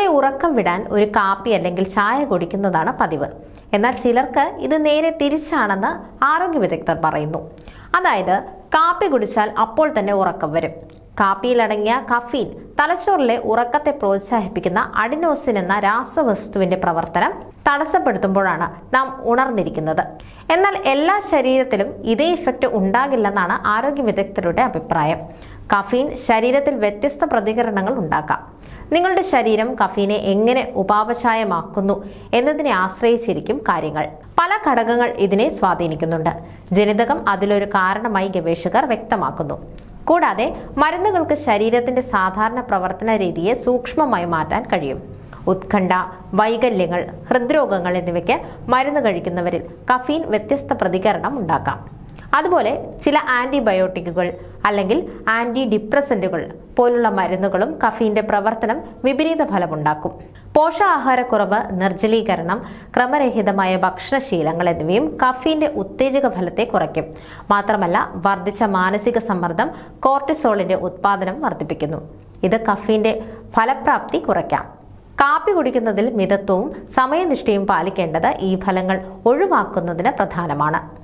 പൊതുവെ ഉറക്കം വിടാൻ ഒരു കാപ്പി അല്ലെങ്കിൽ ചായ കുടിക്കുന്നതാണ് പതിവ്. എന്നാൽ ചിലർക്ക് ഇത് നേരെ തിരിച്ചാണെന്ന് ആരോഗ്യ വിദഗ്ധർ പറയുന്നു. അതായത് കാപ്പി കുടിച്ചാൽ അപ്പോൾ തന്നെ ഉറക്കം വരും. കാപ്പിയിലടങ്ങിയ കഫീൻ തലച്ചോറിലെ ഉറക്കത്തെ പ്രോത്സാഹിപ്പിക്കുന്ന അഡിനോസിൻ എന്ന രാസവസ്തുവിന്റെ പ്രവർത്തനം തടസ്സപ്പെടുത്തുമ്പോഴാണ് നാം ഉണർന്നിരിക്കുന്നത്. എന്നാൽ എല്ലാ ശരീരത്തിലും ഇതേ ഇഫക്റ്റ് ഉണ്ടാകില്ലെന്നാണ് ആരോഗ്യ വിദഗ്ധരുടെ അഭിപ്രായം. കഫീൻ ശരീരത്തിൽ വ്യത്യസ്ത പ്രതികരണങ്ങൾ ഉണ്ടാക്കാം. നിങ്ങളുടെ ശരീരം കഫീനെ എങ്ങനെ ഉപാപചായമാക്കുന്നു എന്നതിനെ ആശ്രയിച്ചിരിക്കും കാര്യങ്ങൾ. പല ഘടകങ്ങൾ ഇതിനെ സ്വാധീനിക്കുന്നുണ്ട്. ജനിതകം അതിലൊരു കാരണമായി ഗവേഷകർ വ്യക്തമാക്കുന്നു. കൂടാതെ മരുന്നുകൾക്ക് ശരീരത്തിന്റെ സാധാരണ പ്രവർത്തന രീതിയെ സൂക്ഷ്മമായി മാറ്റാൻ കഴിയും. ഉത്കണ്ഠ വൈകല്യങ്ങൾ ഹൃദ്രോഗങ്ങൾ എന്നിവയ്ക്ക് മരുന്ന് കഴിക്കുന്നവരിൽ കഫീൻ വ്യത്യസ്ത പ്രതികരണം ഉണ്ടാക്കാം. അതുപോലെ ചില ആന്റിബയോട്ടിക്കുകൾ അല്ലെങ്കിൽ ആന്റി ഡിപ്രസന്റുകൾ പോലുള്ള മരുന്നുകളും കഫീന്റെ പ്രവർത്തനം വിപരീത ഫലമുണ്ടാക്കും. പോഷകാഹാരക്കുറവ് നിർജലീകരണം ക്രമരഹിതമായ ഭക്ഷണശീലങ്ങൾ എന്നിവയും കഫീന്റെ ഉത്തേജക ഫലത്തെ കുറയ്ക്കും. മാത്രമല്ല വർദ്ധിച്ച മാനസിക സമ്മർദ്ദം കോർട്ടിസോളിന്റെ ഉത്പാദനം വർദ്ധിപ്പിക്കുന്നു. ഇത് കഫീന്റെ ഫലപ്രാപ്തി കുറയ്ക്കാം. കാപ്പി കുടിക്കുന്നതിൽ മിതത്വവും സമയനിഷ്ഠയും പാലിക്കേണ്ടത് ഈ ഫലങ്ങൾ ഒഴിവാക്കുന്നതിന് പ്രധാനമാണ്.